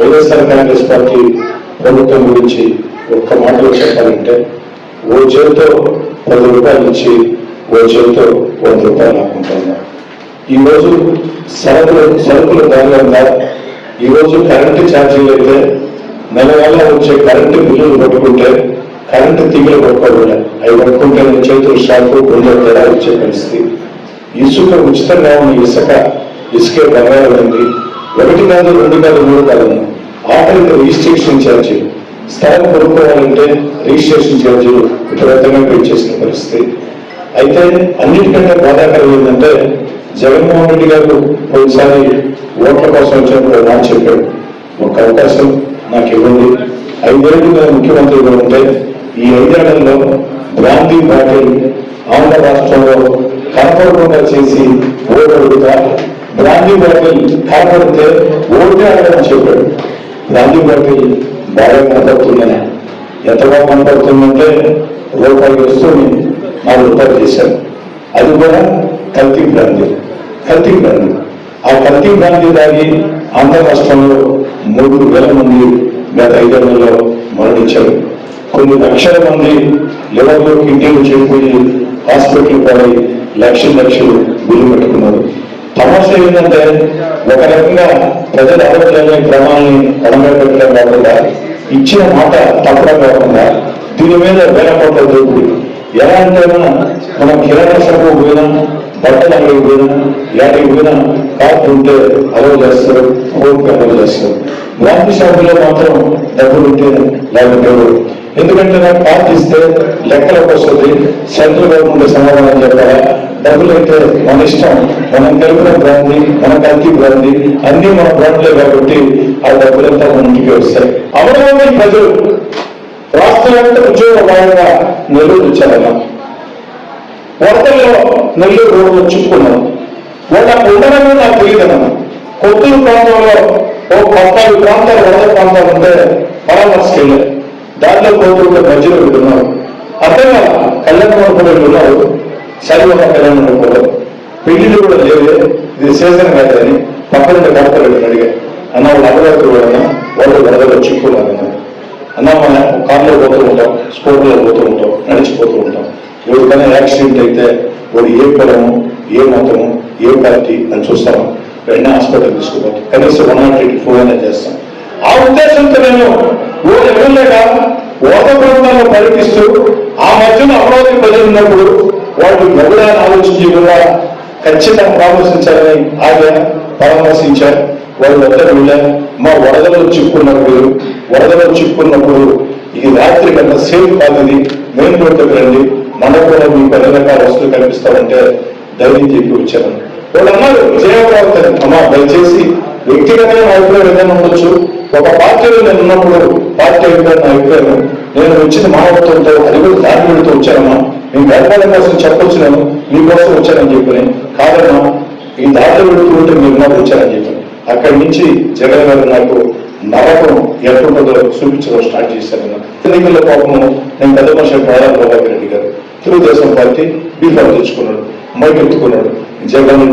YSR Congress party ప్రభుత్వం గురించి ఒక్క మాటలో చెప్పాలంటే ఓ చేతితో పది రూపాయలు ఇచ్చి ఓ చేతితో వంద రూపాయలు ఆకుంటున్నారు ఈ సరుకులు సరుకుల ధరలంగా ఈ కరెంటు ఛార్జీలు అయితే నెల నెల వచ్చే కరెంటు బిల్లులు పట్టుకుంటే కరెంటు తీగలు పట్టుకోవాలి అవి పట్టుకుంటే నేను చేతులు షాపు గుండె తేడా వచ్చే పరిస్థితి. ఇసుక ఉచితంగా ఉన్న ఇసుక ఇసుకే బంగారం ఉంది. ఒకటి కాదు రెండు కాదు మూడు కాదు ఆఖరికి రిజిస్ట్రేషన్ ఛార్జీలు స్థలం కొనుక్కోవాలంటే రిజిస్ట్రేషన్ ఛార్జీలు విపరీతంగా పెంచేసిన పరిస్థితి. అయితే అన్నిటికంటే బాధాకరం ఏంటంటే జగన్మోహన్ రెడ్డి గారు ఒకసారి ఓట్ల కోసం వచ్చినప్పుడు నా చెప్పాడు. ఒక అవకాశం నాకు ఇవ్వండి. ఐదేళ్ళు నేను ముఖ్యమంత్రిగా ఉంటే ఈ ఐదేళ్ళలో గాంధీ బాటిల్ ఆంధ్ర రాష్ట్రంలో కనపడకుండా చేసి ఓటు అడుగుతా గాంధీ బాటిల్ కనపడితే ఓటే అడగని చెప్పాడు. గాంధీ బాటిల్ బాగా కనపడుతుందని. ఎంత బాగా కనపడుతుందంటే రూపాయి వస్తుంది. నాలుగు రూపాయలు చేశాను అది కూడా కల్తీ బ్రాంతి కల్తీ బ్రాంతి ఆ కల్తీ బ్రాంతి దాగి ఆంధ్ర రాష్ట్రంలో మూడు వేల మంది గత ఐదేళ్ళలో మరణించారు. కొన్ని లక్షల మంది లివర్లో కిడ్నీలు చెడిపోయి హాస్పిటల్ పడి లక్షలు లక్షలు బిల్లు పెట్టుకున్నారు సమస్య ఏంటంటే ఒక రకంగా ప్రజలు ఆరోగ్యాన్ని క్రమాన్ని కడమెట్టడం కాకుండా ఇచ్చిన మాట తప్పడం కాకుండా దీని మీద వేల కోట్ల దోపిడీ. ఎలా అంటే మనం కిరాణా షాపు పోయినా బట్టలు అంగడికి పోయినా యాడికి పోయినా కార్డు ఉంటే అలవ చేస్తారు ఫోన్ అలవ చేస్తారు. బ్రాంతి షాపులో మాత్రం డబ్బులు ఉంటే లేకపోతే ఎందుకంటే నాకు కార్డు ఇస్తే లెక్కలకు వస్తుంది సెంట్రల్ గవర్నమెంట్ సమాధానం చెప్పాలా? డబ్బులు అయితే మన ఇష్టం మనం కలిపిన బ్రాంది మన కల్తీ బ్రాంది అన్ని మన బ్రాండ్లే కాబట్టి ఆ డబ్బులంతా మన ఇంటికి వస్తాయి. అమరావతి ప్రజలు రాష్ట్రానికి ఉద్యోగ భాగంగా నెల్లూరు వచ్చారన్న వరదల్లో నెల్లూరు రోడ్లు చిక్కుకున్నాం వాళ్ళ ఉండడమే నాకు తెలియదన్న కొత్తూరు ప్రాంతంలో ఓ పద్నాలుగు ప్రాంతాలు వరద ప్రాంతాలు ఉంటే పరామర్శకి వెళ్ళారు దాంట్లో కోతులు మధ్యలో వెళ్తున్నారు అర్థం కదా కళ్యాణ మండపంలో ఉన్నారు సరి ఒక కళ్యాణ మండపంలో పెళ్లిళ్ళు కూడా లేవే ఇది సీజన్ కాదని పక్కన కడపలు అడిగా అన్న వాళ్ళు అమరావతి కూడా వాళ్ళు వరదలో చిక్కుకున్నారన్న అన్న మనం కార్లో పోతూ ఉంటాం స్కూటర్లో పోతూ ఉంటాం నడిచిపోతూ ఉంటాం. ఎవరికైనా యాక్సిడెంట్ అయితే వాడు ఏ కులము ఏ మతము ఏ పార్టీ అని చూస్తాం. వెంటనే హాస్పిటల్ తీసుకుపోతాం. కనీసం వన్ నాట్ ఎయిటీ ఫోర్ అనే చేస్తాం. ఆ ఉద్దేశంతో నేను ఓ ఎమ్మెల్యేగా ఓట ప్రాంతాల్లో పర్యటిస్తూ ఆ మధ్యలో అమరావతి ప్రజలు ఉన్నప్పుడు వాళ్ళు ఎవరైనా ఆలోచించకుండా కూడా ఖచ్చితంగా పరామర్శించాలని ఆయన పరామర్శించారు. వాళ్ళు వద్ద మా వరదలో చిక్కున్నప్పుడు వరదలో చిక్కున్నప్పుడు ఇది రాత్రి కన్నా సేఫ్ కాదు ఇది మెయిన్ రోడ్ దగ్గర రండి మన కూడా మీకు అన్ని రకాల వస్తువులు కనిపిస్తామంటే ధైర్యం చెప్పి వచ్చాను. వాళ్ళు అన్నారు జయప్రవర్తన అమ్మా దయచేసి వ్యక్తిగతమైన అభిప్రాయం ఏదైనా ఉండొచ్చు. ఒక పార్టీలో నేను ఉన్నప్పుడు పార్టీ అభిప్రాయం నా అభిప్రాయం. నేను వచ్చిన మానవత్వంతో అది కూడా దారి పెడుతూ వచ్చానమ్మా. నేను గర్భాల కోసం చెప్పొచ్చు నేను మీకోసం వచ్చానని చెప్పి కాదమ్మా ఈ దారిలో పెడుతూ ఉంటే మీరు నాకు వచ్చారని చెప్పాను. అక్కడి నుంచి జగన్ గారు నాకు నరకం ఎట్లుంటుందో చూపించడం స్టార్ట్ చేశాను ఎన్నికల పాపము నేను పెద్ద మనిషి ప్రాణాల ప్రభాకర్ రెడ్డి గారు. తెలుగుదేశం పార్టీ బీఫామ్ తెచ్చుకున్నాడు మైకెత్తుకున్నాడు జగన్